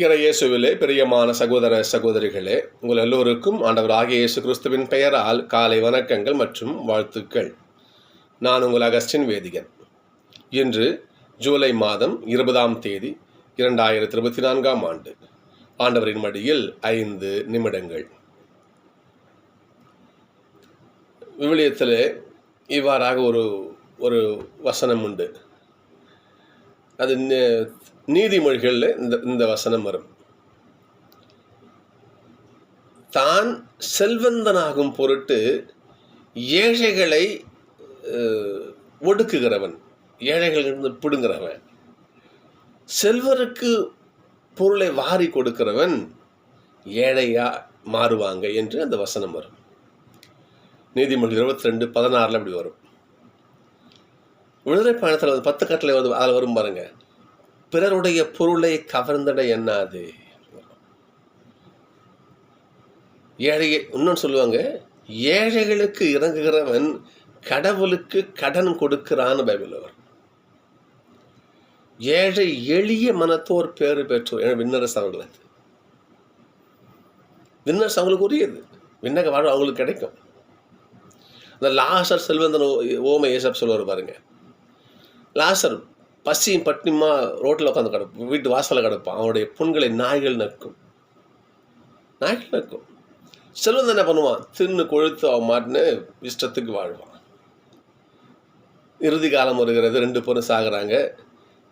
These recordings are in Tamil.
இறையேசுவிலே பிரியமான சகோதர சகோதரிகளே உங்கள் எல்லோருக்கும் ஆண்டவர் ஆகிய இயேசு கிறிஸ்துவின் பெயரால் காலை வணக்கங்கள் மற்றும் வாழ்த்துக்கள். நான் உங்கள் அகஸ்டின் வேதிகன். இன்று ஜூலை மாதம் இருபதாம் தேதி இரண்டாயிரத்தி இருபத்தி நான்காம் ஆண்டு. ஆண்டவரின் மடியில் ஐந்து நிமிடங்கள். விவிலியத்தில் இவ்வாறாக ஒரு ஒரு வசனம் உண்டு. அது நீதிமொழிகளில் இந்த இந்த வசனம் வரும். தான் செல்வந்தனாகும் பொருட்டு ஏழைகளை ஒடுக்குகிறவன் ஏழைகளிலிருந்து பிடுங்கிறவன் செல்வருக்கு பொருளை வாரி கொடுக்கிறவன் ஏழையா மாறுவாங்க என்று அந்த வசனம் வரும். நீதிமொழி இருபத்தி ரெண்டு பதினாறில் அப்படி வரும். விடுதலை பயணத்தில் வந்து பத்து கட்டளை வந்து அதில் வரும் பாருங்கள் பிறருடைய பொருளை கவர்ந்திட எண்ணாது ஏழை இன்னொன்று சொல்லுவாங்க ஏழைகளுக்கு இறங்குகிறவன் கடவுளுக்கு கடன் கொடுக்கிறான்னு பைபிள் வரும் ஏழை எளிய மனத்தோர் பேறு பெற்றோர். விண்ணரசு அவர்களுக்கு. விண்ணரசு அவங்களுக்கு உரியது. விண்ணக வாழ்வு அவங்களுக்கு கிடைக்கும். இந்த லாசர் செல்வந்தன் ஓம ஓமை ஏசப் சொல்லுவார் பாருங்க. லாசர் பசியும் பட்டினியுமா ரோட்டில் உட்காந்து கிடப்பான் வீட்டு வாசலில் கிடப்பான் அவனுடைய புண்களை நாய்கள் நக்கும். நாய்கள் நக்கும். செல்வந்தன் என்ன பண்ணுவான்? தின்னு கொழுத்து அவன் மாட்டுன்னு இஷ்டத்துக்கு வாழ்வான். இறுதி காலம் வருகிறது ரெண்டு பேரும் சாகிறாங்க.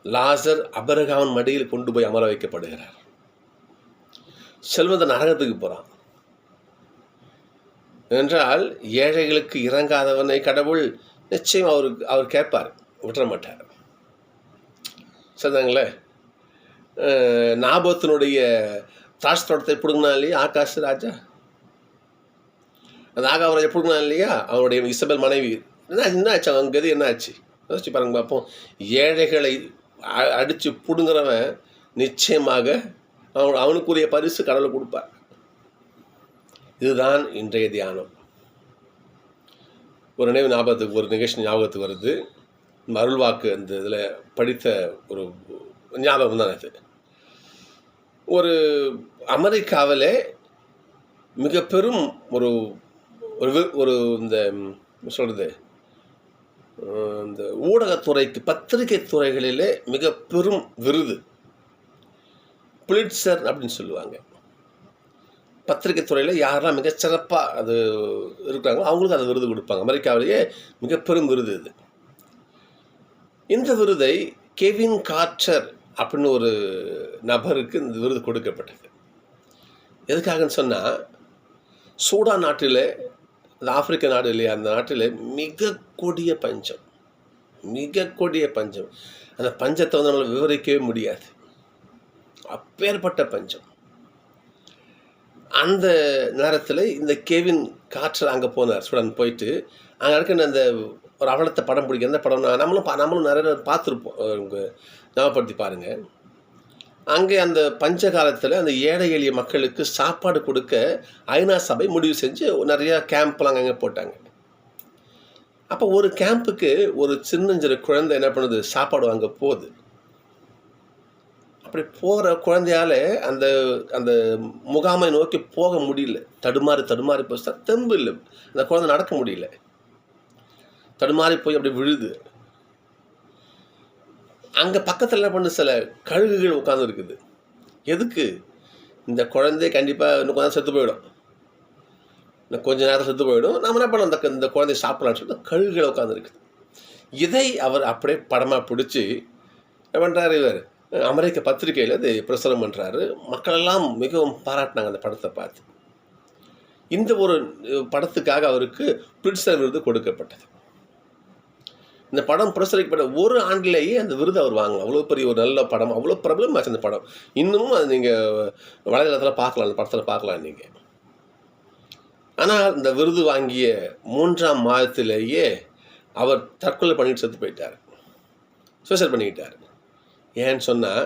லாசர் அபரகாமன் மடியில் கொண்டு போய் அமர வைக்கப்படுகிறார். செல்வந்தன் நரகத்துக்கு போகிறான் என்றால் ஏழைகளுக்கு இறங்காதவனை கடவுள் நிச்சயம் அவருக்கு அவர் கேட்பார். விட்டுற மாட்டார். சரிதாங்களே ஞாபகத்தினுடைய தாஷ் திராட்சை தோட்டத்தை பிடுங்கினா இல்லையா ஆகாஷ் ராஜா? அந்த ஆகாவரை பிடுங்கினா இல்லையா அவனுடைய இசபெல் மனைவி. என்ன என்ன ஆச்சு அவங்க கதி என்ன ஆச்சு? யோசிச்சு பாருங்க பார்ப்போம். ஏழைகளை அ- பிடுங்குறவன் நிச்சயமாக அவன் அவனுக்குரிய பரிசு கடவுள் கொடுப்பார். இதுதான் இன்றைய தியானம். ஒரு நினைவு ஞாபகத்துக்கு ஒரு நிகழ்ச்சி ஞாபகத்துக்கு வருது. அருள்வாக்கு அந்த இதில் படித்த ஒரு ஞாபகம் தான் இது ஒரு அமெரிக்காவிலே மிக பெரும் ஒரு ஒரு வி- ஒரு இந்த சொல்கிறது இந்த ஊடகத்துறைக்கு பத்திரிகை துறைகளிலே மிக பெரும் விருது. புலிட்சர் அப்படின்னு சொல்லுவாங்க. பத்திரிகை துறையில் யாரெல்லாம் மிகச்சிறப்பாக அது இருக்கிறாங்களோ அவங்களுக்கு அந்த விருது கொடுப்பாங்க. அமெரிக்காவிலேயே மிக பெரும் விருது இது. இந்த விருதை கெவின் கார்ச்சர் அப்படின்னு ஒரு நபருக்கு இந்த விருது கொடுக்கப்பட்டது. எதுக்காகன்னு சொன்னால் சூடான் நாட்டில் இந்த ஆப்பிரிக்க நாடு இல்லையா அந்த நாட்டில் மிக கொடிய பஞ்சம். மிக கொடிய பஞ்சம். அந்த பஞ்சத்தை வந்து நம்மளால் விவரிக்கவே முடியாது. அப்பேற்பட்ட பஞ்சம். அந்த நேரத்தில் இந்த கெவின் காற்றர் அங்கே போனார். சுடன் போயிட்டு அங்கே இருக்கிற அந்த ஒரு அவலத்தை படம் பிடிக்கும். எந்த படம்னா நம்மளும் பா நம்மளும் நிறைய பார்த்துருப்போம். ஞாபகப்படுத்தி பாருங்கள் அங்கே அந்த பஞ்ச காலத்தில் அந்த ஏழை எளிய மக்களுக்கு சாப்பாடு கொடுக்க ஐநா சபை முடிவு செஞ்சு நிறையா கேம்ப்லாம் அங்கங்கே போட்டாங்க. அப்போ ஒரு கேம்புக்கு ஒரு சின்னஞ்சிறு குழந்தை என்ன பண்ணுது? சாப்பாடு வாங்க போகுது. அப்படி போகிற குழந்தையால் அந்த அந்த முகாமை நோக்கி போக முடியல. தடுமாறி தடுமாறி போச்சு தெம்பு இல்லை. அந்த குழந்தை நடக்க முடியல. தடுமாறி போய் அப்படி விழுது. அங்கே பக்கத்தில் என்ன பண்ண சில கழுகுகள் உட்காந்து இருக்குது. எதுக்கு? இந்த குழந்தை கண்டிப்பாக இன்னும் கொஞ்சம் செத்து போயிடும். இன்னும் கொஞ்ச நேரம் செத்து போயிடும். நம்ம என்ன பண்ணோம் அந்த இந்த குழந்தைய சாப்பிடலான்னு சொல்லிட்டு கழுகுகள் உட்காந்துருக்குது இதை அவர் அப்படியே படமாக பிடிச்சி என்ன பண்ணுறாரு இவர்? அமெரிக்க பத்திரிகையில் இது பிரசுரம் பண்ணுறாரு மக்களெல்லாம் மிகவும் பாராட்டினாங்க அந்த படத்தை பார்த்து. இந்த ஒரு படத்துக்காக அவருக்கு பிரிட்சர் விருது கொடுக்கப்பட்டது. இந்த படம் பிரசுரிக்கப்பட்ட ஒரு ஆண்டிலேயே அந்த விருது அவர் வாங்கலாம். அவ்வளோ பெரிய ஒரு நல்ல படம் அவ்வளோ பிரபலமாச்சு அந்த படம். இன்னமும் அது நீங்கள் வலைதளத்தில் பார்க்கலாம் அந்த படத்தில் பார்க்கலாம் நீங்கள் ஆனால் இந்த விருது வாங்கிய மூன்றாம் மாதத்திலேயே அவர் தற்கொலை பண்ணிட்டு செத்து போயிட்டார். சூசைட் பண்ணிக்கிட்டார். ஏன்னு சொன்னால்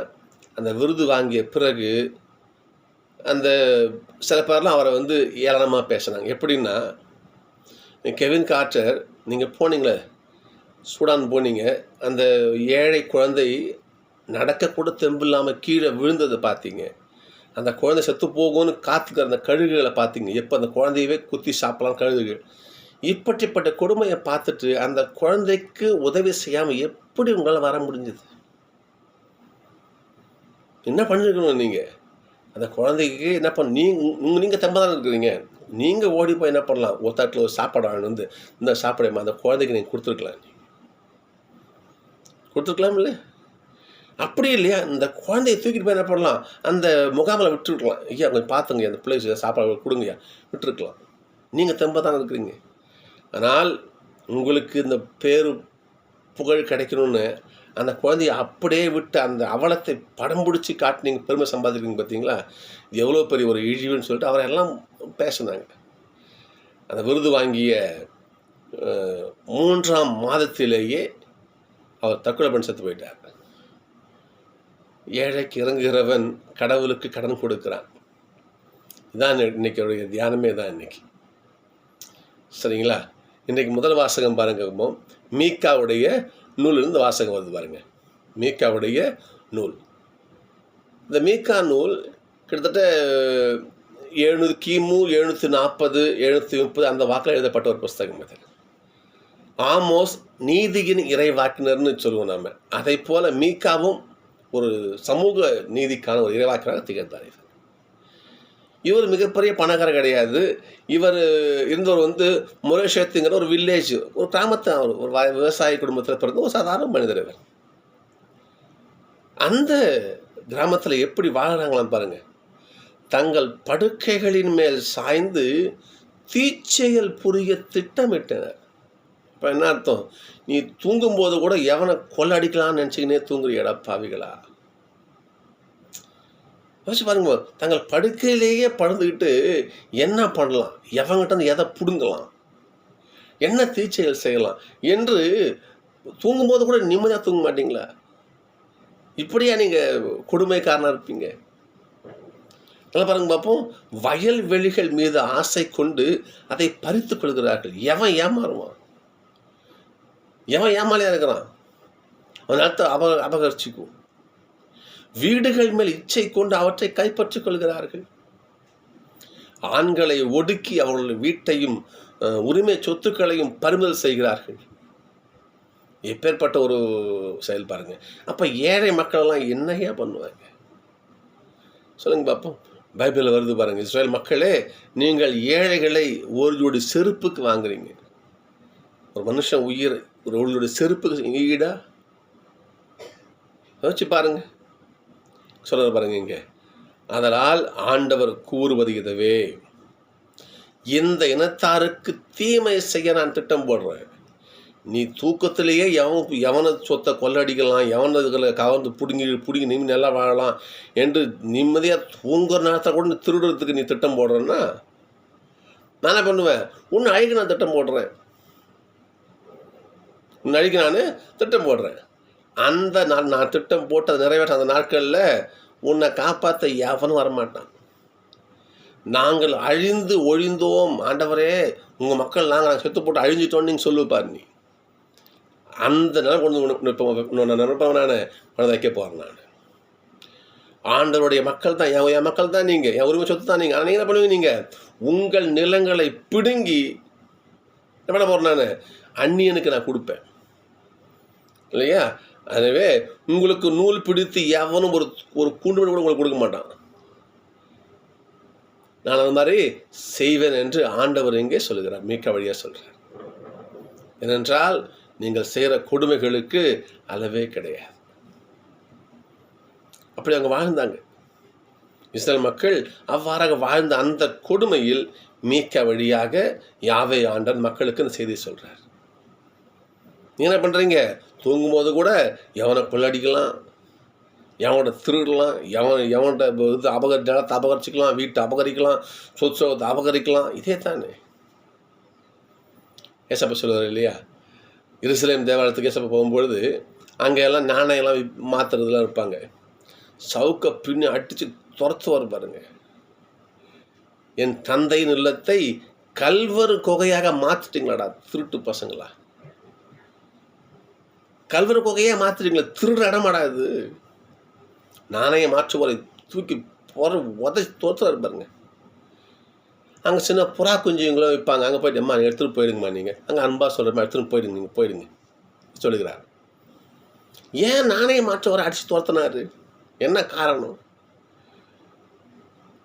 அந்த விருது வாங்கிய பிறகு அந்த சில பேர்லாம் அவரை வந்து ஏளனமாக பேசினாங்க. எப்படின்னா கெவின் கார்ட்டர் நீங்கள் போனீங்களே சூடான் போனீங்க. அந்த ஏழை குழந்தை நடக்கக்கூட தெம்பு இல்லாமல் கீழே விழுந்ததை பார்த்தீங்க. அந்த குழந்தை செத்து போகும்னு காத்துக்கிற அந்த கழுகுகளை பார்த்தீங்க. எப்போ அந்த குழந்தையவே குத்தி சாப்பிடலாம் கழுகுகள். இப்படிப்பட்ட கொடுமையை பார்த்துட்டு அந்த குழந்தைக்கு உதவி செய்யாமல் எப்படி உங்களால் வர முடிஞ்சது? என்ன பண்ணிருக்கணும் நீங்கள் அந்த குழந்தைக்கு என்ன பண்ண நீங்கள் நீங்கள் தெம்ப தானே இருக்கிறீங்க. நீங்கள் ஓடி போய் என்ன பண்ணலாம்? ஒரு தட்டில் ஒரு சாப்பாடு வாங்கிட்டு வந்து இந்த சாப்பிடமா அந்த குழந்தைக்கு நீங்கள் கொடுத்துருக்கலாம். கொடுத்துருக்கலாம் இல்லை அப்படி இல்லையா? இந்த குழந்தைய தூக்கிட்டு போய் என்ன பண்ணலாம்? அந்த முகாமில் விட்டுருக்கலாம். ஐயா கொஞ்சம் பார்த்துங்க. அந்த பிள்ளைக்கு சாப்பாடு கொடுங்கய்யா விட்டுருக்கலாம். நீங்கள் தெம்ப தான் இருக்கிறீங்க. ஆனால் உங்களுக்கு இந்த பேரு புகழ் கிடைக்கணும்னு அந்த குழந்தைய அப்படியே விட்டு அந்த அவலத்தை படம் பிடிச்சி காட்டினீங்க நீங்கள் பெருமை சம்பாதிக்கிறீங்க பார்த்தீங்களா? இது எவ்வளோ பெரிய ஒரு இழிவுன்னு சொல்லிட்டு அவரை எல்லாம் பேசினாங்க. அந்த விருது வாங்கிய மூன்றாம் மாதத்திலேயே அவர் தற்கொலை பண்ணி செத்து போயிட்டார். ஏழைக்கு இறங்குகிறவன் கடவுளுக்கு கடன் கொடுக்குறான். இதான் இன்னைக்கு தியானமே தான் இன்னைக்கு. சரிங்களா? இன்றைக்கு முதல் வாசகம் பாருங்க மீக்காவுடைய நூலிருந்து வாசகம் வருது பாருங்க. மீக்காவுடைய நூல். இந்த மீக்கா நூல் கிட்டத்தட்ட எழுநூறு கிமு எழுநூற்றி நாற்பது எழுநூற்றி முப்பது அந்த வாக்கில் எழுதப்பட்ட ஒரு புஸ்தகம் இது ஆமோஸ் நீதியின் இறைவாக்கினர்னு சொல்லுவோம் நம்ம அதை போல மீக்காவும் ஒரு சமூக நீதிக்கான ஒரு இறைவாக்கினராக திகழ்ந்தார் இவர். இவர் மிகப்பெரிய பணக்காரர் கிடையாது. இவர் இருந்தவர் வந்து முரேஷத்துங்கிற ஒரு வில்லேஜ் ஒரு கிராமத்தை அவர் ஒரு விவசாய குடும்பத்தில் பிறந்த ஒரு சாதாரண மனிதர் இவர். அந்த கிராமத்தில் எப்படி வாழ்கிறாங்களாம் பாருங்கள் தங்கள் படுக்கைகளின் மேல் சாய்ந்து தீச்செயல் புரிய திட்டமிட்டனர். இப்போ என்ன அர்த்தம்? நீ தூங்கும்போது கூட எவனை கொள்ள அடிக்கலாம்னு நினச்சிக்கினே தூங்குறியடா பாவிகளா? யோசிச்சு பாருங்க தங்கள் படுக்கையிலேயே படுந்துக்கிட்டு என்ன பண்ணலாம்? எவங்கிட்ட இருந்து எதை பிடுங்கலாம்? என்ன தீச்செயல் செய்யலாம்? என்று தூங்கும்போது கூட நிம்மதியாக தூங்க மாட்டீங்களா? இப்படியா நீங்கள் கொடுமைக்காரனாக இருப்பீங்க. நல்லா பாருங்க பார்ப்போம் வயல்வெளிகள் மீது ஆசை கொண்டு அதை பறித்து கொள்கிறார்கள். எவன் ஏமாறுவான்? எவன் ஏமாலியாக இருக்கிறான். அவன் அடுத்த அப அபகரிச்சிக்கும் வீடுகள் மேல் இச்சை கொண்டு அவற்றை கைப்பற்றிக் கொள்கிறார்கள். ஆண்களை ஒடுக்கி அவர்களுடைய வீட்டையும் உரிமை சொத்துக்களையும் பறிமுதல் செய்கிறார்கள். எப்பேற்பட்ட ஒரு செயல் பாருங்க. அப்போ ஏழை மக்களெல்லாம் என்னையா பண்ணுவாங்க? சொல்லுங்க பார்ப்போம் பைபிளில் வருது பாருங்க. இஸ்ரேல் மக்களே நீங்கள் ஏழைகளை ஒரு ஜோடி செருப்புக்கு வாங்குறீங்க. ஒரு மனுஷன் உயிர் ஒரு உங்களுடைய செருப்புக்கு ஈடா யோசிச்சு பாருங்க. சொல்ல பாருங்க இங்கே. அதனால் ஆண்டவர் கூறுவது இதுவே. இந்த இனத்தாருக்கு தீமை செய்ய நான் திட்டம் போடுறேன். நீ தூக்கத்திலேயே எவன் எவனை சொத்தை கொள்ளடிக்கலாம் எவனதுகளை கவர்ந்து பிடுங்கி பிடுங்கி நிம்மதி நல்லா வாழலாம் என்று நிம்மதியாக தூங்குற நேரத்தை கூட நீ திருடுறதுக்கு நீ திட்டம் போடுறேன்னா? நான் என்ன பண்ணுவேன்? உன்னை அழகு நான் திட்டம் போடுறேன். உன்னை நான் திட்டம் போடுறேன். அந்த நான் நான் திட்டம் போட்டு அதை நிறைவேற்ற அந்த நாட்களில் உன்னை காப்பாற்ற எவனும் வரமாட்டான். நாங்கள் அழிந்து ஒழிந்தோம். ஆண்டவரே உங்கள் மக்கள் நாங்கள் செத்து போட்டு அழிஞ்சிட்டோம்னு நீங்கள் சொல்லுப்பார் நீ. அந்த நிலை கொண்டு வந்து நிற்பவன் நினைப்பவன் நான். மனதை வைக்க போகிறேன் நான். ஆண்டவருடைய மக்கள் தான் என் என் மக்கள் தான் நீங்கள் என் உரிமை சொத்து தான் நீங்கள் ஆனால் நீங்கள் என்ன பண்ணுவீங்க நீங்கள் உங்கள் நிலங்களை பிடுங்கி என்ன பண்ண போகிறேன் நான்? அந்நியனுக்கு நான் கொடுப்பேன். இல்லையா? எனவே உங்களுக்கு நூல் பிடித்து எவனும் ஒரு ஒரு கூண்டு கூட உங்களுக்கு கொடுக்க மாட்டான். நான் அந்த மாதிரி செய்வேன் என்று ஆண்டவர் இங்கே சொல்கிறார் மீக்க வழியாக சொல்கிறார் ஏனென்றால் நீங்கள் செய்கிற கொடுமைகளுக்கு அளவே கிடையாது. அப்படி அவங்க வாழ்ந்தாங்க. இஸ்ரேல் மக்கள் அவ்வாறாக வாழ்ந்த அந்த கொடுமையில் மீக்க வழியாக யாவை ஆண்டன் மக்களுக்கு இந்த செய்தி சொல்கிறார் நீ என்ன பண்ணுறீங்க தூங்கும்போது கூட எவனை கொள்ளடிக்கலாம் எவனோட திருடலாம் எவன் எவன்கிட்ட இது அபகரி நிலத்தை அபகரிச்சிக்கலாம் வீட்டை அபகரிக்கலாம் சொத்து அபகரிக்கலாம் இதே தானே. ஏசப்ப சொல்லுவார் இல்லையா? இருசிலேம் தேவாலயத்துக்கு ஏசப்ப போகும்பொழுது அங்கே எல்லாம் நாணயம்லாம் விப்- மாத்துறதுலாம் இருப்பாங்க. சவுக்கை பின்னு அடித்து துரத்துவார் பாருங்க. என் தந்தையின் இல்லத்தை கல்வரு குகையாக மாற்றிட்டீங்களாடா திருட்டு பசங்களா? கல்வர புகையே மாற்றிட்டீங்களா திருடுற இடமாடா இது. நாணயம் மாற்றுவரை தூக்கி போகிற உதச்சி தோற்றுறாரு பாருங்க. அங்கே சின்ன புறா குஞ்சுங்களும் விற்பாங்க. அங்கே போய்ட்டு அம்மா எடுத்துகிட்டு போயிடுங்கம்மா நீங்கள் அங்கே அன்பாக சொல்கிறமா எடுத்துகிட்டு போயிடுங்க நீங்கள் போயிடுங்க. சொல்லுகிறார். ஏன் நாணய மாற்றவரை அடித்து துரத்தினார்? என்ன காரணம்?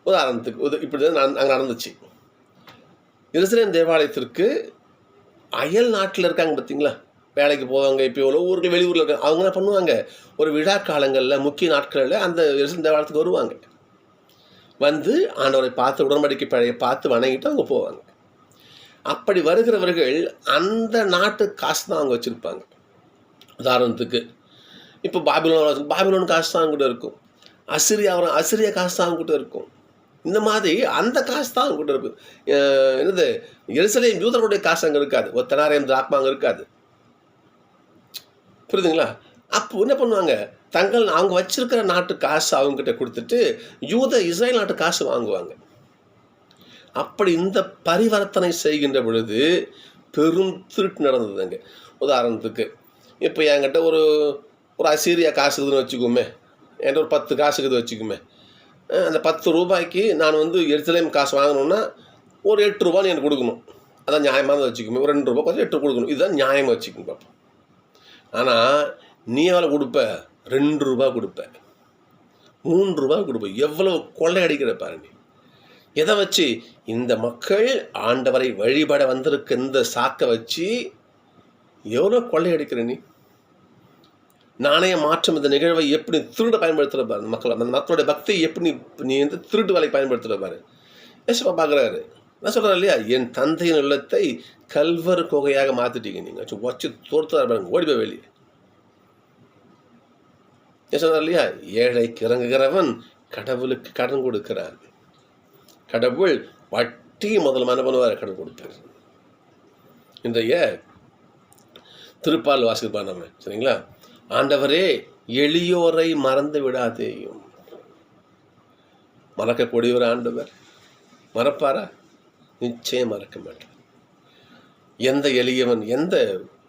உதாரணத்துக்கு உத இப்படி தான் அங்கே நடந்துச்சு. எருசலேம் தேவாலயத்திற்கு அயல் நாட்டில் இருக்காங்க பார்த்தீங்களா? வேலைக்கு போவாங்க இப்போ எவ்வளோ ஊருக்கு வெளியூரில் இருக்காங்க அவங்க என்ன பண்ணுவாங்க? ஒரு விழா காலங்களில் முக்கிய நாட்களில் அந்த இந்த காலத்துக்கு வருவாங்க. வந்து ஆண்டவரை பார்த்து உடன்படிக்கை பழைய பார்த்து வணங்கிட்டு அவங்க போவாங்க. அப்படி வருகிறவர்கள் அந்த நாட்டு காசு தான் அவங்க வச்சுருப்பாங்க. உதாரணத்துக்கு இப்போ பாபிலோன் பாபிலோன் காசு தான் கூட இருக்கும். அசிரியா வரும் அசிரியா காசு தான் கூட இருக்கும். இந்த மாதிரி அந்த காசு தான் கூட இருக்கும். என்னது? எருசலேம் யூதர்களுடைய காசு அங்கே இருக்காது. ஒரு தெனாரியம் திராக்மா அங்கே இருக்காது. புரியுதுங்களா? அப்போ என்ன பண்ணுவாங்க? தங்கள் அவங்க வச்சிருக்கிற நாட்டு காசு அவங்ககிட்ட கொடுத்துட்டு யூத இஸ்ரேல் நாட்டு காசு வாங்குவாங்க. அப்படி இந்த பரிவர்த்தனை செய்கின்ற பொழுது பெரும் திருட்டு நடந்ததுங்க. உதாரணத்துக்கு இப்போ என்கிட்ட ஒரு ஒரு அசீரியா காசு இருக்குதுன்னு வச்சுக்கோமே என்கிட்ட ஒரு பத்து காசு இருக்குது வச்சுக்கோமே அந்த பத்து ரூபாய்க்கு நான் வந்து எருசலேம் காசு வாங்கணும்னா ஒரு எட்டு ரூபான்னு எனக்கு கொடுக்கணும். அதான் நியாயமாக வச்சுக்கோமே. ஒரு ரெண்டு ரூபா கொஞ்சம் எட்டு கொடுக்கணும். இதுதான் நியாயமாக வச்சுக்கணும் பார்ப்போம் ஆனால் நீ எவ்வளோ கொடுப்ப ரெண்டு ரூபா கொடுப்ப. மூன்று ரூபா கொடுப்ப. எவ்வளோ கொள்ளையடிக்கிற பாரு நீ எதை வச்சு? இந்த மக்கள் ஆண்டவரை வழிபட வந்திருக்க இந்த சாக்கை வச்சு எவ்வளோ கொள்ளையடிக்கிற நீ? நாணய மாற்றம் இந்த நிகழ்வை எப்படி திருட பயன்படுத்துகிற பாரு மக்கள். அந்த மக்களுடைய பக்தியை எப்படி நீ வந்து திருட்டு வேலை பயன்படுத்துகிற பாரு. யசப்பா பார்க்குறாரு. நான் சொல்கிறேன் இல்லையா? என் தந்தையின் உள்ளத்தை கல்வர் குகையாக மாற்றிட்டீங்க நீங்கள் வச்சு தோர்த்தார் பாருங்க ஓடி போய் வெளியே. ஏன் சொன்னார் இல்லையா? ஏழைக்கு இறங்குகிறவன் கடவுளுக்கு கடன் கொடுக்கிறான் கடவுள் வட்டி முதல்ல என்ன கடன் கொடுப்பார். இன்றைய திருப்பால் வாசிப்பார் நம்ம சரிங்களா? ஆண்டவரே எளியோரை மறந்து விடாதேயும். மறக்கக்கூடியவர் ஆண்டவர். மறப்பாரா? நிச்சயம் மறக்க மாட்டார் எந்த எளியவன் எந்த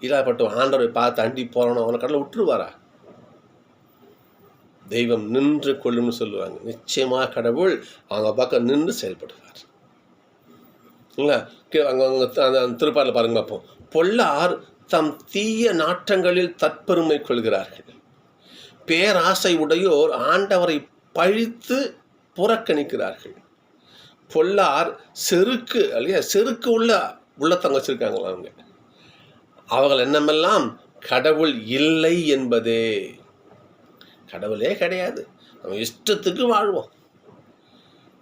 இதாப்பட்டவன் ஆண்டவரை பார்த்து அண்டி போகிறானோ அவனை கடலை விட்டுருவாரா? தெய்வம் நின்று கொள்ளும்னு சொல்லுவாங்க. நிச்சயமாக கடவுள் அவங்க பக்கம் நின்று செயல்படுவார். இல்லைங்களா? அங்கே அந்த அந்த திருப்பாரில் பாருங்க பார்ப்போம். பொல்லார் தம் தீய நாட்டங்களில் தற்பெருமை கொள்கிறார்கள். பேராசை உடையோர் ஆண்டவரை பழித்து புறக்கணிக்கிறார்கள். பொல்லார் செருக்கு இல்லையா? செருக்கு உள்ள உள்ளத்தங்க வச்சுருக்காங்களா அவங்க? அவர்கள் என்னமெல்லாம்? கடவுள் இல்லை என்பதே. கடவுளே கிடையாது. நம்ம இஷ்டத்துக்கு வாழ்வோம்.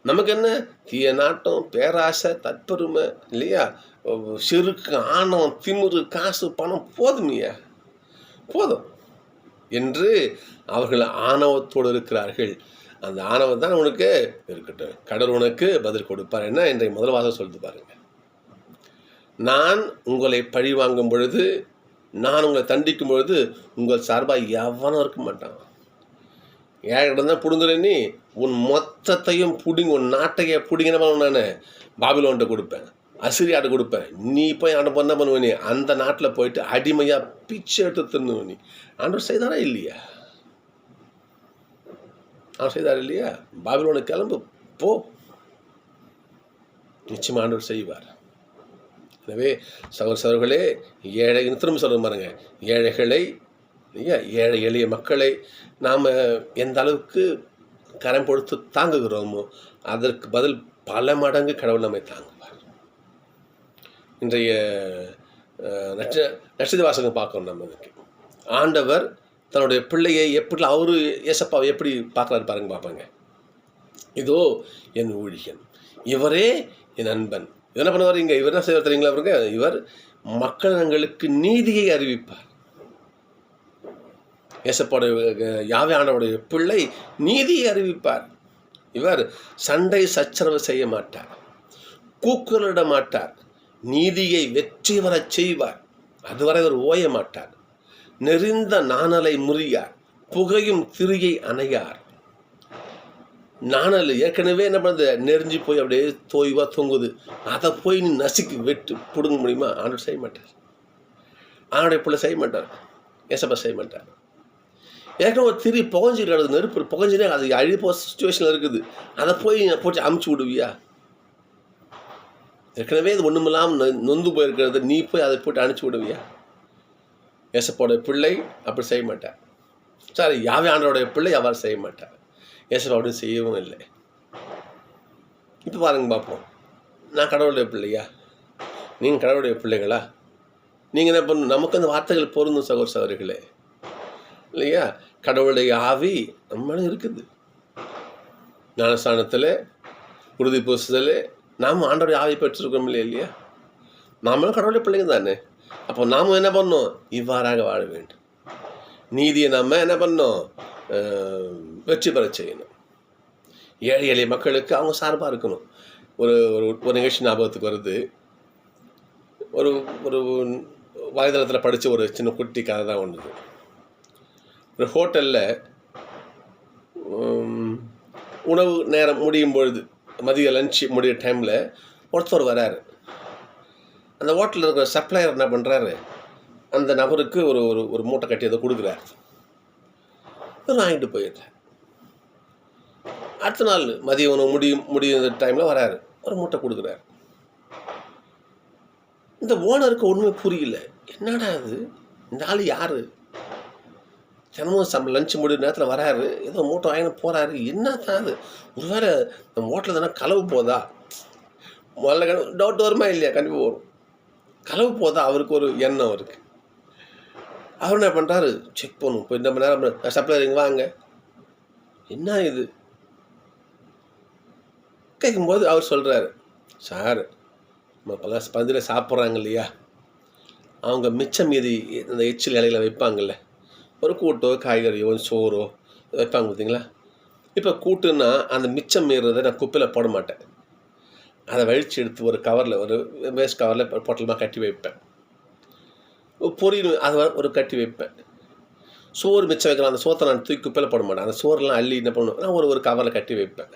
நமக்கு என்ன? தீய நாட்டம் பேராசை தற்பெருமை இல்லையா? சிறுக்கு ஆணவம் திமிரு காசு பணம் போதுமையா போதும். என்று அவர்கள் ஆணவத்தோடு இருக்கிறார்கள். அந்த ஆணவம் தான் உனக்கு இருக்கட்டும். கடவுள் உனக்கு பதில் கொடுப்பார். என்ன? இன்றைய முதல் வாசம் சொல்லிட்டு பாருங்க. நான் உங்களை பழி வாங்கும் பொழுது நான் உங்களை தண்டிக்கும் பொழுது உங்கள் சார்பாக எவனும் இருக்க மாட்டான். ஏகிட்ட தான் பிடுங்குறேன் நீ உன் மொத்தத்தையும் பிடுங்கி உன் நாட்டையே பிடிங்கின நான் பாபிலோன்ட்ட கொடுப்பேன். அசிரியாட்ட கொடுப்பேன். நீ போய் ஆண்ட என்ன பண்ணுவ நீ அந்த நாட்டில் போயிட்டு அடிமையாக பிச்சை எடுத்து தின்னுவ நீ. ஆண்டவர் செய்தாரா இல்லையா? அவர் செய்தார் இல்லையா? பாபிலோனுக்கு கிளம்பு போ. நிச்சயமாக ஆண்டவர் செய்வார். எனவே சகோதர சகோதரர்களே ஏழை திரும்ப சொல்ல பாருங்க. ஏழைகளை இல்லையா? ஏழை எளிய மக்களை நாம் எந்த அளவுக்கு கரம் கொடுத்து தாங்குகிறோமோ அதற்கு பதில் பல மடங்கு கடவுள் நம்மை தாங்குவார். இன்றைய நட்ச நட்சத்திர வாசகம் பார்க்கணும் நம்ம ஆண்டவர் தன்னுடைய பிள்ளையை எப்படி அவரு ஏசப்பாவை எப்படி பார்க்குறாரு பாருங்க பார்ப்பாங்க. இதோ என் ஊழியன். இவரே என் அன்பன். இவர் என்ன பண்ணுவார் இங்கே? இவர் என்ன செய்வார் தெரியுங்களா அவருங்க இவர் மக்களங்களுக்கு நீதியை அறிவிப்பார். ஏசப்பாவுடைய யாவை ஆண்டவுடைய பிள்ளை நீதியை அறிவிப்பார். இவர் சண்டை சச்சரவு செய்ய மாட்டார். கூக்குரலிட மாட்டார். நீதியை வெற்றி வரச் செய்வார். அதுவரை அவர் ஓய மாட்டார். நெறிந்த நாணலை முறியார் புகையும் திரியை அணையார். நாணல் ஏற்கனவே என்ன பண்ணுது? நெறிஞ்சு போய் அப்படியே தோய்வாக தொங்குது. அதை போய் நீ நசுக்கி வெட்டு பிடுங்க முடியுமா? ஆண்டவர் செய்ய மாட்டார். ஆனுடைய பிள்ளை செய்ய மாட்டார். ஏசப்பா செய்ய மாட்டார். ஏற்கனவே ஒரு திரி புகஞ்சிட்டு கிடக்குது நெருப்பு புகஞ்சுனே அது அழி போகிற சுச்சுவேஷனில் இருக்குது. அதை போய் போட்டு அமுச்சு விடுவியா? ஏற்கனவே இது ஒன்றுமில்லாமல் நொந்து போயிருக்கிறது. நீ போய் அதை போட்டு அனுப்பிச்சி விடுவியா? ஏசப்போட பிள்ளை அப்படி செய்ய மாட்டார். சாரி யாவே ஆண்டோடைய பிள்ளை அவர் செய்ய மாட்டார். ஏசப்பா அப்படி செய்யவும் இல்லை. இப்போ பாருங்க பார்ப்போம். நான் கடவுளுடைய பிள்ளையா? நீங்கள் கடவுளுடைய பிள்ளைகளா? நீங்கள் என்ன பண்ணணும்? நமக்கு அந்த வார்த்தைகள் பொருந்தும் சகோதர சகோதரிகளே. இல்லையா? கடவுளுடைய ஆவி நம்மளும் இருக்குது. ஞானஸ்தானத்தில் உறுதி பூசுதல் நாம் ஆண்டோடைய ஆவி பெற்றிருக்கோம் இல்லையா இல்லையா? நாமளும் கடவுளுடைய பிள்ளைங்க தானே? அப்போ நாமும் என்ன பண்ணோம்? இவ்வாறாக வாழ வேண்டும். நீதியை நம்ம என்ன பண்ணோம்? வெற்றி பெற செய்யணும். ஏழை எளிய மக்களுக்கு அவங்க சார்பாக இருக்கணும். ஒரு ஒரு ஒரு நிகழ்ச்சி ஞாபகத்துக்கு வருது. ஒரு ஒரு வலைதளத்தில் படித்த ஒரு சின்ன குட்டி கதை தான் ஒன்று ஒரு ஹோட்டலில் உணவு நேரம் முடியும் பொழுது மதிய லஞ்ச் முடிய டைமில் ஒருத்தர் வராரு. அந்த ஹோட்டலில் இருக்கிற சப்ளையர் என்ன பண்ணுறாரு அந்த நபருக்கு ஒரு ஒரு ஒரு மூட்டை கட்டி அதை கொடுக்குறாரு. வாங்கிட்டு போயிடுறார். அடுத்த நாள் மதிய உணவு முடியும் முடியும் டைமில் வராரு. ஒரு மூட்டை கொடுக்குறாரு. இந்த ஓனருக்கு ஒன்றுமே புரியல. என்னடா அது இந்த ஆள் யார்? தினமும் சம் லஞ்ச் முடிவு நேரத்தில் வராரு. ஏதோ மூட்டை வாங்கிட்டு போகிறாரு என்ன தான் அது ஒருவேளை நம்ம ஹோட்டலில் தானே களவு போதா? முதல்ல டவுட் வருமா இல்லையா? கண்டிப்பாக வரும். களவு போதா அவருக்கு ஒரு எண்ணம் இருக்குது அவர் என்ன பண்ணுறாரு செக் பண்ணும் இப்போ இந்த மணி நேரம் சப்ளையர் வாங்க. என்ன இது? கேட்கும்போது அவர் சொல்கிறாரு சார் நம்ம பல பந்தியில் சாப்பிட்றாங்க இல்லையா? அவங்க மிச்சம் மீதி இந்த எச்சில் இலையில் வைப்பாங்கல்ல. ஒரு கூட்டோ காய்கறியோ சோறோ வைப்பாங்க பார்த்தீங்களா? இப்போ கூட்டுன்னா அந்த மிச்சம் மீறதை நான் குப்பையில் போட மாட்டேன். அதை வழித்து எடுத்து ஒரு கவரில் ஒரு வேஸ்ட் கவரில் பொட்டலமாக கட்டி வைப்பேன். பொரியல் அதை ஒரு கட்டி வைப்பேன். சோறு மிச்சம் வைக்கலாம் அந்த சோத்தை நான் தூக்கி குப்பையில் போட மாட்டேன். அந்த சோறுலாம் அள்ளி என்ன பண்ணுவேன் நான் ஒரு ஒரு கவரில் கட்டி வைப்பேன்.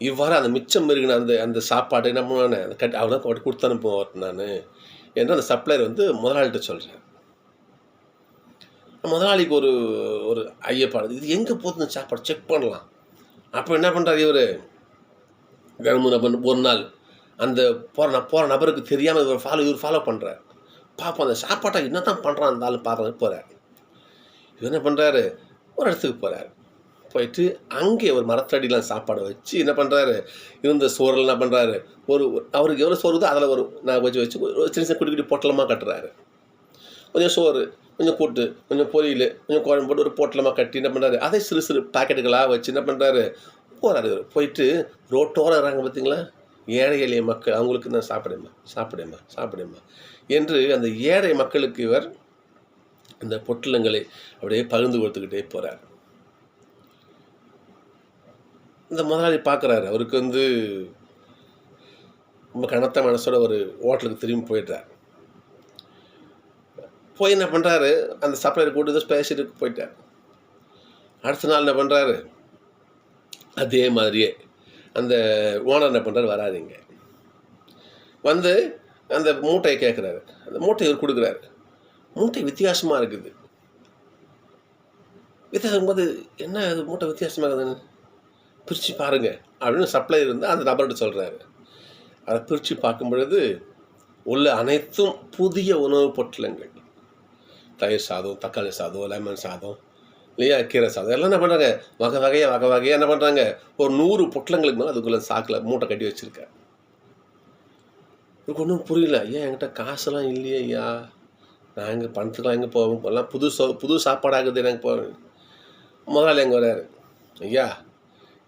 இவ்வாறு அந்த மிச்சம் இருக்குன அந்த அந்த சாப்பாடு என்ன பண்ணுவேன் அந்த கட்டி அவனை கொண்டு கொடுத்து அனுப்புவேன் நான். என்று அந்த சப்ளையர் வந்து முதலாளிகிட்ட சொல்கிறேன் முதலாளிக்கு ஒரு ஒரு ஐயப்பாடு இது எங்கே போகுது சாப்பாடு செக் பண்ணலாம். அப்போ என்ன பண்ணுறாரு இவர்? தினமும் என்ன ஒரு நாள் அந்த போகிற போகிற நபருக்கு தெரியாமல் இவர் ஃபாலோ இவர் ஃபாலோ பண்ணுறார் பார்ப்போம் அந்த சாப்பாட்டை என்ன தான் பண்ணுறான் அந்த ஆள் போகிறார் இவர் என்ன பண்ணுறாரு ஒரு இடத்துக்கு போகிறார் போயிட்டு அங்கே ஒரு மரத்தடியில் சாப்பாடை வச்சு என்ன பண்ணுறாரு இருந்த சோறில் என்ன பண்ணுறாரு ஒரு அவருக்கு எவ்வளோ சோறுதோ அதில் ஒரு நான் வச்சு வச்சு ஒரு சின்ன சின்ன குட்டி குட்டி பொட்டலமாக கட்டுறாரு. கொஞ்சம் சோறு கொஞ்சம் கூட்டு கொஞ்சம் பொரியல் கொஞ்சம் குழம்பு போட்டு ஒரு பொட்டலமாக கட்டி என்ன பண்ணுறாரு அதை சிறு சிறு பாக்கெட்டுகளாக வச்சு என்ன பண்ணுறாரு போகிறாரு போயிட்டு ரோட்டோரம் வராங்க பார்த்தீங்களா ஏழை எளிய மக்கள். அவங்களுக்கு நான் சாப்பிடுமா சாப்பிடுமா சாப்பிடுமா என்று அந்த ஏழை மக்களுக்கு இவர் இந்த பொட்டலங்களை அப்படியே பகிர்ந்து கொடுத்துக்கிட்டே போகிறார் இந்த முதலாளி பார்க்குறாரு. அவருக்கு வந்து ரொம்ப கனத்த மனசோட ஒரு ஹோட்டலுக்கு திரும்பி போயிட்டார் போய் என்ன பண்ணுறாரு அந்த சப்ளையர் கூட்டு ஸ்பேஷலுக்கு போயிட்டார். அடுத்த நாள் என்ன பண்ணுறாரு அதே மாதிரியே அந்த ஓனர் என்ன பண்ணுறாரு வராதிங்க வந்து அந்த மூட்டையை கேட்குறாரு அந்த மூட்டையை இவர் கொடுக்குறாரு. மூட்டை வித்தியாசமாக இருக்குது. வித்தியாசம் போது என்ன அது மூட்டை வித்தியாசமாக இருக்குதுன்னு? பிரித்து பாருங்க. அப்படின்னு சப்ளை இருந்தால் அந்த நபர்கிட்ட சொல்கிறாரு அதை பிரித்து பார்க்கும் பொழுது உள்ள அனைத்தும் புதிய உணவுப் பொட்டலங்கள். தயிர் சாதம் தக்காளி சாதம் லெமன் சாதம் இல்லையா? கீரை சாதம். எல்லாம் என்ன பண்ணுறாங்க வகை வகையாக வகை வகையாக என்ன பண்ணுறாங்க ஒரு நூறு பொட்டலங்களுக்கு மேலே அதுக்குள்ளே சாக்கில் மூட்டை கட்டி வச்சுருக்கேன். எனக்கு ஒன்றும் புரியல. ஏன் என்கிட்ட காசெல்லாம் இல்லையே ஐயா. நான் எங்கே பணத்துக்கெலாம் எங்கே போவோம்? எல்லாம் புது சோ புது சாப்பாடாகுது எனக்கு போவேன் முதலாளி எங்கே வராரு ஐயா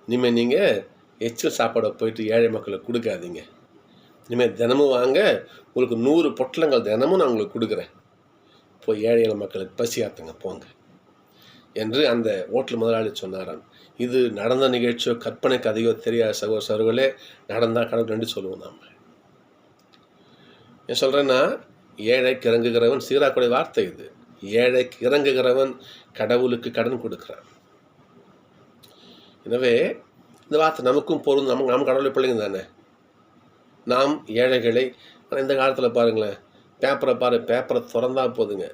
இனிமேல் நீங்கள் எச்சில் சாப்பாடை போயிட்டு ஏழை மக்களுக்கு கொடுக்காதீங்க. இனிமேல் தினமும் வாங்க. உங்களுக்கு நூறு பொட்டலங்கள் தினமும் நான் உங்களுக்கு கொடுக்குறேன். போய் ஏழை எளிய மக்களுக்கு பசியாத்துங்க போங்க. என்று அந்த ஓட்டல் முதலாளி சொன்னாராம். இது நடந்த நிகழ்ச்சியோ கற்பனை கதையோ தெரியாத சகோதர சகோதரர்களே நடந்தால் கடவுள் ரெண்டு சொல்லுவோம் நாம். ஏன் சொல்கிறேன்னா ஏழைக்கு இறங்குகிறவன் சீராக்குடைய வார்த்தை இது. ஏழைக்கு இறங்குகிறவன் கடவுளுக்கு கடன் கொடுக்குறான். எனவே இந்த வார்த்தை நமக்கும் பொருள் நமக்கு நம்ம கடவுளை பிள்ளைங்க தானே. நாம் ஏழைகளை ஆனால் இந்த காலத்தில் பாருங்களேன் பேப்பரை பாரு பேப்பரை திறந்தா போதுங்க.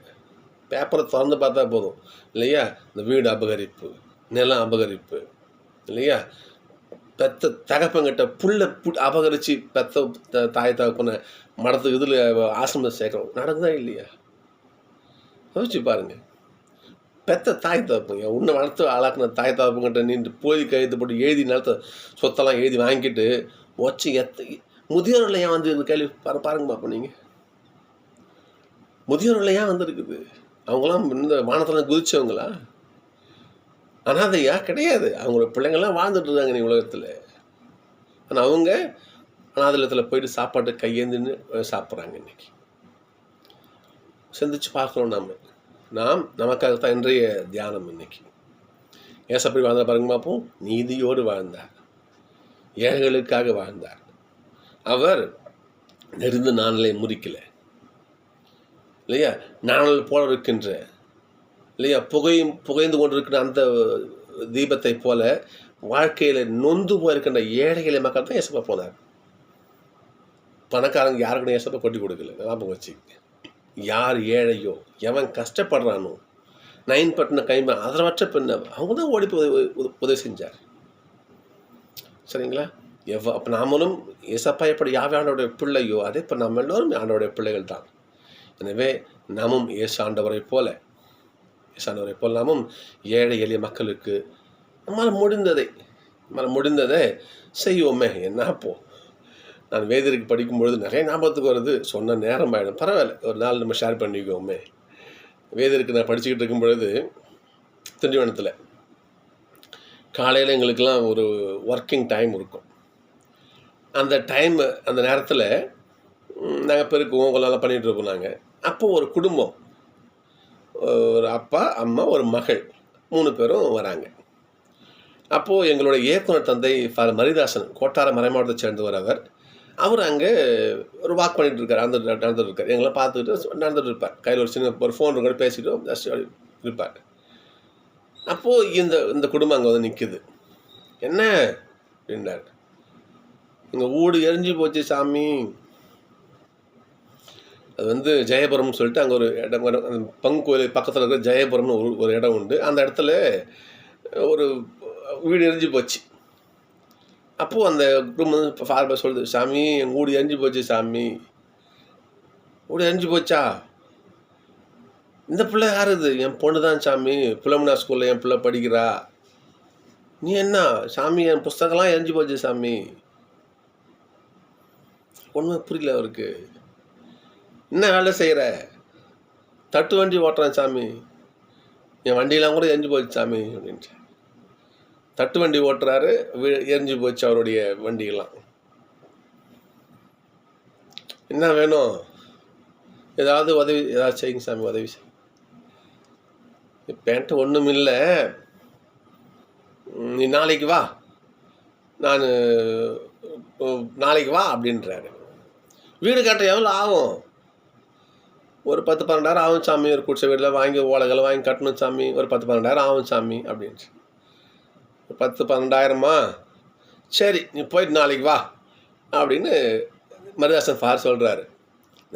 பேப்பரை திறந்து பார்த்தா போதும். இல்லையா? இந்த வீடு அபகரிப்பு நிலம் அபகரிப்பு இல்லையா? பெத்த தகப்பங்கிட்ட புல்லை பு அபகரித்து பெத்த த- தாய் தகப்பனை மடத்துக்கு இதில் ஆசிரமத்தை சேர்க்குறோம் நடக்குதா இல்லையா? யோசிச்சு பாருங்க. பெத்த தாய் தகப்பங்க உன்னை வளர்த்து ஆளாக்குன தாய் தகப்பங்கிட்ட நின்று போய் கைது போட்டு எழுதி நிலத்த சொத்தெல்லாம் எழுதி வாங்கிட்டு வச்சு எத்த முதியோர்கள் ஏன் வந்து கேள்வி பாரு பாருங்க பார்ப்போம் நீங்கள் முதியோர்கள் ஏன் வந்திருக்குது? அவங்களாம் இந்த வானத்தில் குதிச்சவங்களா? அனாதையா? கிடையாது. அவங்களோட பிள்ளைங்கள்லாம் வாழ்ந்துட்டு இருக்காங்க நீ உலகத்தில். ஆனால் அவங்க அனாதலத்தில் போயிட்டு சாப்பாட்டு கையேந்துன்னு சாப்பிட்றாங்க இன்னைக்கு. சிந்திச்சு பார்க்கணும் நாம். நாம் நமக்காகத்தான் இன்றைய தியானம் இன்னைக்கு. ஏசப்படி வாழ்ந்த பாருங்க பார்ப்போம். நீதியோடு வாழ்ந்தார். ஏழைகளுக்காக வாழ்ந்தார். அவர் நெருந்து நாணலை முறிக்கலை. இல்லையா? நாணல் போல இருக்கின்ற இல்லையா? புகையும் புகைந்து கொண்டிருக்கிற அந்த தீபத்தை போல வாழ்க்கையில் நொந்து போயிருக்கின்ற ஏழைகளை மக்கள் தான் ஏசப்பா போனார். பணக்காரங்க யாருக்குன்னு ஏசப்பா கொட்டி கொடுக்கல. ஞாபகம் வச்சுக்கங்க யார் ஏழையோ எவன் கஷ்டப்படுறானோ நைன் பட்டின கைம்ப அதரவற்ற பெண்ணை அவங்க தான் ஓடி உதவி உதவி- செஞ்சார். சரிங்களா? எவ்வளோ அப்போ நாமளும் ஏசப்பா எப்படி யாவே ஆண்டோடைய பிள்ளையோ அதே இப்போ நம்ம எல்லோரும் ஆண்டோடைய பிள்ளைகள் தான். எனவே நாமும் இயேசு ஆண்டவரை போல ஏசாண்டவரை போல் நாமும் ஏழை எளிய மக்களுக்கு நம்மால் முடிந்ததை நம்மால் முடிந்ததை செய்வோமே. என்ன அப்போ? நான் வேதிற்கு படிக்கும்பொழுது நிறைய ஞாபகத்துக்கு வருது சொன்ன நேரம் ஆகிடும் பரவாயில்ல. ஒரு நாள் நம்ம ஷேர் பண்ணிக்குவோமே. வேதிற்கு நான் படிச்சுக்கிட்டு இருக்கும் பொழுது திண்டிவனத்தில் காலையில் எங்களுக்கெல்லாம் ஒரு ஒர்க்கிங் டைம் இருக்கும். அந்த டைம் அந்த நேரத்தில் நாங்கள் பெருக்குவோம் கொஞ்சம் பண்ணிகிட்டு இருப்போம் நாங்கள் அப்போது ஒரு குடும்பம். ஒரு அப்பா அம்மா ஒரு மகள். மூணு பேரும் வராங்க. அப்போது எங்களுடைய இயக்குனர் தந்தை ஃபாதர் மரிதாசன் கோட்டார மறைமாவட்டத்தை சேர்ந்தவர் அவர். அவர் அங்கே ஒரு வாக் பண்ணிகிட்டு இருக்கார். அந்த நடந்துட்டு இருக்கார். எங்களை பார்த்துக்கிட்டு நடந்துட்டு இருப்பார். கையில் ஒரு சின்ன ஒரு ஃபோன் கூட பேசிட்டு ஜஸ்ட் இருப்பார். அப்போது இந்த இந்த குடும்பம் அங்கே வந்து நிற்குது என்ன? அப்படின்னார் எங்கள் வீடு எரிஞ்சு போச்சு சாமி. அது வந்து ஜெயபுரம்னு சொல்லிட்டு அங்கே ஒரு இடம் வரும். அந்த பங்கு கோயில் பக்கத்தில் இருக்கிற ஜெயபுரம்னு ஒரு ஒரு இடம் உண்டு. அந்த இடத்துல ஒரு வீடு எரிஞ்சு போச்சு. அப்போது அந்த குடும்பம் வந்து ஃபார்மர் சொல்லுது சாமி எங்கள் வீடு எரிஞ்சு போச்சு சாமி. வீடு எரிஞ்சு போச்சா? இந்த பிள்ளை யார் இது? என் பொண்ணு தான் சாமி. புலமுனா ஸ்கூலில் என் பிள்ளை படிக்கிறா. நீ என்ன? சாமி என் புஸ்தகம்லாம் எரிஞ்சு போச்சு சாமி. ஒன்றுமே புரியல அவருக்கு. என்ன வேலை செய்கிற தட்டு வண்டி ஓட்டுறேன் சாமி. என் வண்டியெல்லாம் கூட எரிஞ்சு போச்சு சாமி அப்படின்ட்டு. தட்டு வண்டி ஓட்டுறாரு எரிஞ்சு போச்சு அவருடைய வண்டியெல்லாம். என்ன வேணும்? ஏதாவது உதவி ஏதாவது செய்யுங்க சாமி உதவி செய். பேண்ட்டு ஒன்றும் இல்லை. நீ நாளைக்கு வா. நான் நாளைக்கு வா அப்படின்றாரு. வீடு கட்ட எவ்வளோ ஆகும்? ஒரு பத்து பன்னெண்டாயிரம் ஆகும் சாமி ஒரு குடிசை வீட்டில் வாங்கி ஓலைகளை வாங்கி கட்டணும் சாமி ஒரு பத்து பன்னெண்டாயிரம் ஆகும் சாமி அப்படின்ட்டு ஒரு பத்து பன்னெண்டாயிரமா? சரி நீ போயிட்டு நாளைக்கு வா அப்படின்னு மருதாசன் ஃபார் சொல்கிறாரு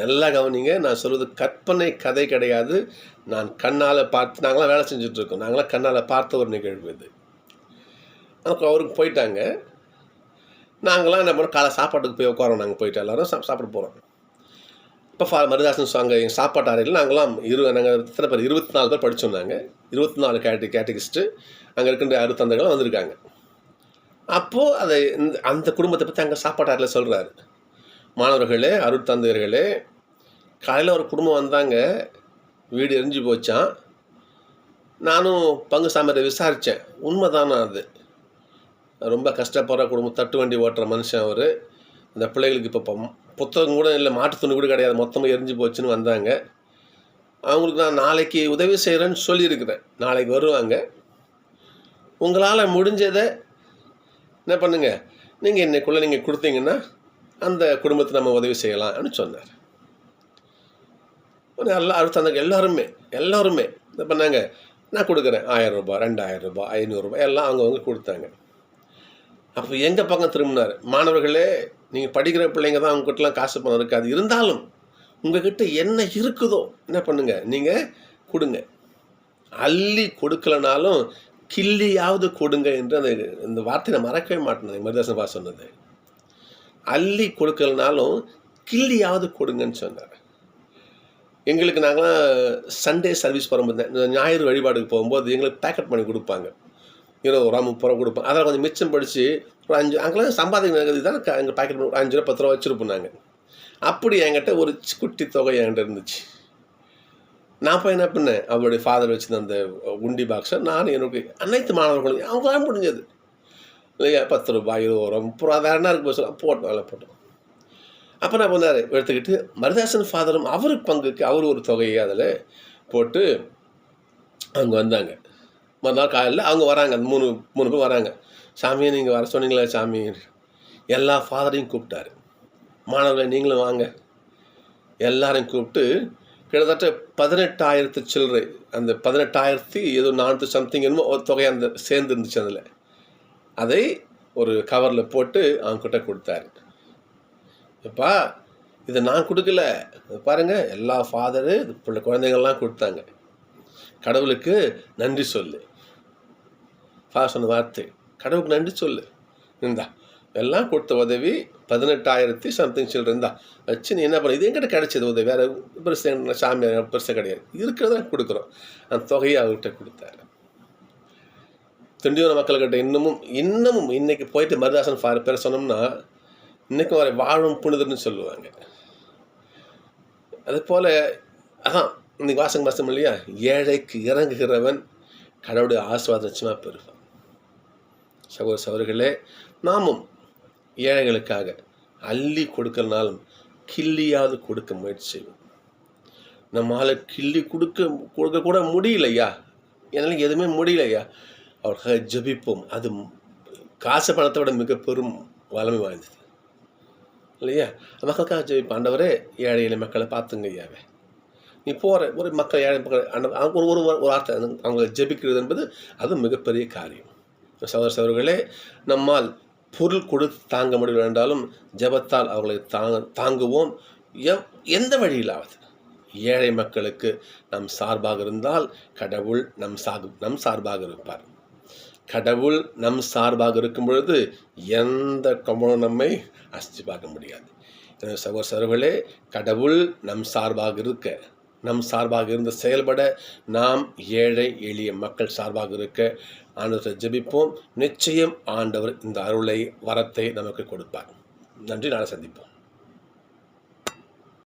நல்லா கவனிங்க நான் சொல்வது கற்பனை கதை கிடையாது. நான் கண்ணால் பார்த்து நாங்களாம் வேலை செஞ்சுட்ருக்கோம். நாங்களாம் கண்ணால் பார்த்த ஒரு நிகழ்வு இது. அப்புறம் அவருக்கு போயிட்டாங்க. நாங்களாம் என்ன பண்ணோம் காலை சாப்பாட்டுக்கு போய் உட்காரோம் நாங்கள் போயிட்டு எல்லாரும் சாப்பிட போகிறோம் இப்போ ஃபா மருதாசன் சாங்க எங்கள் சாப்பாட்டு அறையில் நாங்களாம் இரு நாங்கள் எத்தனை பேர்? இருபத்தி நாலு பேர் படித்தோம் நாங்கள் இருபத்தி நாலு கேட்டு கேட்டகிஸ்ட்டு அங்கே இருக்கின்ற அறுத்தந்தைகளும் வந்திருக்காங்க. அப்போது அதை இந்த அந்த குடும்பத்தை பற்றி அங்கே சாப்பாட்டு அறையில் சொல்கிறாரு மாணவர்களே அருட்தந்தையர்களே காலையில் ஒரு குடும்பம் வந்தாங்க. வீடு எரிஞ்சு போச்சான் நானும் பங்கு சாமியாரை விசாரித்தேன் உண்மை தானே அது? ரொம்ப கஷ்டப்படுற குடும்பம் தட்டு வண்டி ஓட்டுற மனுஷன் அவர். அந்த பிள்ளைகளுக்கு இப்போ பம்- புத்தகம் கூட இல்லை மாட்டு துணி கூட கிடையாது. மொத்தமாக எரிஞ்சு போச்சுன்னு வந்தாங்க. அவங்களுக்கு நான் நாளைக்கு உதவி செய்கிறேன்னு சொல்லியிருக்கிறேன். நாளைக்கு வருவாங்க. உங்களால் முடிஞ்சதை என்ன பண்ணுங்க? நீங்கள் இன்னைக்குள்ளே நீங்கள் கொடுத்தீங்கன்னா அந்த குடும்பத்தை நம்ம உதவி செய்யலாம் அப்படின்னு சொன்னார் நல்லா அடுத்த அந்த எல்லாருமே எல்லாருமே என்ன பண்ணாங்க? நான் கொடுக்குறேன். ஆயிரம் ரூபாய் ரெண்டாயிரம் ரூபாய் ஐநூறுரூபா எல்லாம் அவங்கவுங்க கொடுத்தாங்க. அப்போ எங்கள் பக்கம் திரும்பினார்? மாணவர்களே நீங்கள் படிக்கிற பிள்ளைங்க தான் உங்ககிட்டலாம் காசு பணம் இருக்காது. இருந்தாலும் உங்ககிட்ட என்ன இருக்குதோ என்ன பண்ணுங்கள் நீங்கள் கொடுங்க. அள்ளி கொடுக்கலனாலும் கிள்ளியாவது கொடுங்க என்று அந்த இந்த வார்த்தையை மறக்கவே மாட்டேன். மருதாசன் பா சொன்னது. அள்ளி கொடுக்கலனாலும் கிள்ளியாவது கொடுங்கன்னு சொன்னார். எங்களுக்கு நாங்களாம் சண்டே சர்வீஸ் போகும்போது இந்த ஞாயிறு வழிபாடுக்கு போகும்போது எங்களுக்கு பேக்கெட் பண்ணி கொடுப்பாங்க. இருபது ரூபா முப்பது ரூபா கொடுப்பாங்க அதெல்லாம் கொஞ்சம் மிச்சம் படித்து ஒரு அஞ்சு அங்கெல்லாம் சம்பாதிக்கிறது தான் எங்கள் பாக்கெட் ஒரு அஞ்சு ரூபா பத்து ரூபா வச்சுருப்போம் நாங்கள் அப்படி என்கிட்ட ஒரு குட்டி தொகை என்கிட்ட இருந்துச்சு. நான் போய் என்ன பண்ணேன்? அவருடைய ஃபாதர் வச்சிருந்த அந்த உண்டி பாக்ஸை நான் என்னுடைய அனைத்து மாணவர்களும் அவங்களாம் முடிஞ்சது. இல்லையா? பத்து ரூபாய் இருபது ரூபா முப்பது ரூபா வேறு என்ன இருக்கு போச்சு போட்டோம் அதில் போட்டோம் அப்போ நான் பண்ணார் எடுத்துக்கிட்டு மருதாசன் ஃபாதரும் அவருக்கு பங்குக்கு அவர் ஒரு தொகையை அதில் போட்டு அவங்க வந்தாங்க. மறுநாள் காலையில் அவங்க வராங்க அந்த மூணு மூணு பேர் வராங்க. சாமியை நீங்கள் வர சொன்னீங்களே சாமி? எல்லா ஃபாதரையும் கூப்பிட்டாரு. மாணவர்களை நீங்களும் வாங்க. எல்லாரையும் கூப்பிட்டு கிட்டத்தட்ட பதினெட்டாயிரத்து சில்லறை அந்த பதினெட்டாயிரத்தி ஏதோ நானூற்று சம்திங் என்னமோ ஒரு தொகை அந்த சேர்ந்து இருந்துச்சு அதில். அதை ஒரு கவரில் போட்டு அவங்கக்கிட்ட கொடுத்தாரு. எப்பா இதை நான் கொடுக்கல. பாருங்கள் எல்லா ஃபாதரு பிள்ளை குழந்தைங்கள்லாம் கொடுத்தாங்க. கடவுளுக்கு நன்றி சொல்லு. பாசன வார்த்தை. கடவுளுக்கு நன்றி சொல்லு. இந்தா எல்லாம் கொடுத்த உதவி பதினெட்டாயிரத்தி சம்திங் சில்லற. இருந்தா வச்சு நீ என்ன பண்ண? இது எங்கிட்ட கிடைச்சது உதவி. வேற பெருசு சாமி பெருசாக கிடையாது. இருக்கிறத கொடுக்குறோம். அந்த தொகையை அவர்கிட்ட கொடுத்தாரு திண்டிவன மக்கள்கிட்ட இன்னமும் இன்னமும் இன்னைக்கு போயிட்டு மருதாசன் ஃபார் பேர் சொன்னோம்னா இன்னைக்கும் வரை வாழும் புனிதர்னு சொல்லுவாங்க. அது போல அதான் இன்றைக்கி வாசங்க மாதம் இல்லையா? ஏழைக்கு இறங்குகிறவன் கடவுளுடைய ஆசீர்வாதம் நிச்சயமாக பெறுவான். சகோதர சகோதரிகளே நாமும் ஏழைகளுக்காக அள்ளி கொடுக்கறனாலும் கிள்ளியாவது கொடுக்க முயற்சி செய்வோம். நம்மால் கிள்ளி கொடுக்க கொடுக்க கூட முடியலையா? என்னால் எதுவுமே முடியலையா? அவர்களுக்காக ஜெபிப்போம். அது காசு பணத்தை விட மிக பெரும் வளமை வாய்ந்தது. இல்லையா? மக்களுக்காக ஜெபிப்போம். ஆண்டவரே ஏழை எளிய மக்களை பார்த்துங்க ஐயாவே. நீ போகிற ஒரு மக்கள் ஏழை மக்கள் ஆண்டவர் ஒரு ஒரு ஒரு வார்த்தை அவங்களை ஜெபிக்கிறது என்பது அது மிகப்பெரிய காரியம். சகோதர சகோதரர்களே நம்மால் பொருள் கொடுத்து தாங்க முடியவில்லை என்றாலும் ஜெபத்தால் அவர்களை தாங்க தாங்குவோம். எவ் எந்த வழியிலாவது. ஏழை மக்களுக்கு நம் சார்பாக இருந்தால் கடவுள் நம் சார் நம் சார்பாக இருப்பார். கடவுள் நம் சார்பாக இருக்கும் பொழுது எந்த கம்பனும் நம்மை அசிச்சு பார்க்க முடியாது. எனவே சகோதர சகோதரர்களே கடவுள் நம் சார்பாக இருக்க நம் சார்பாக இருந்து செயல்பட நாம் ஏழை எளிய மக்கள் சார்பாக இருக்க ஆண்டவரை ஜெபிப்போம். நிச்சயம் ஆண்டவர் இந்த அருளை வரத்தை நமக்கு கொடுப்பார். நன்றி. நாளை சந்திப்போம்.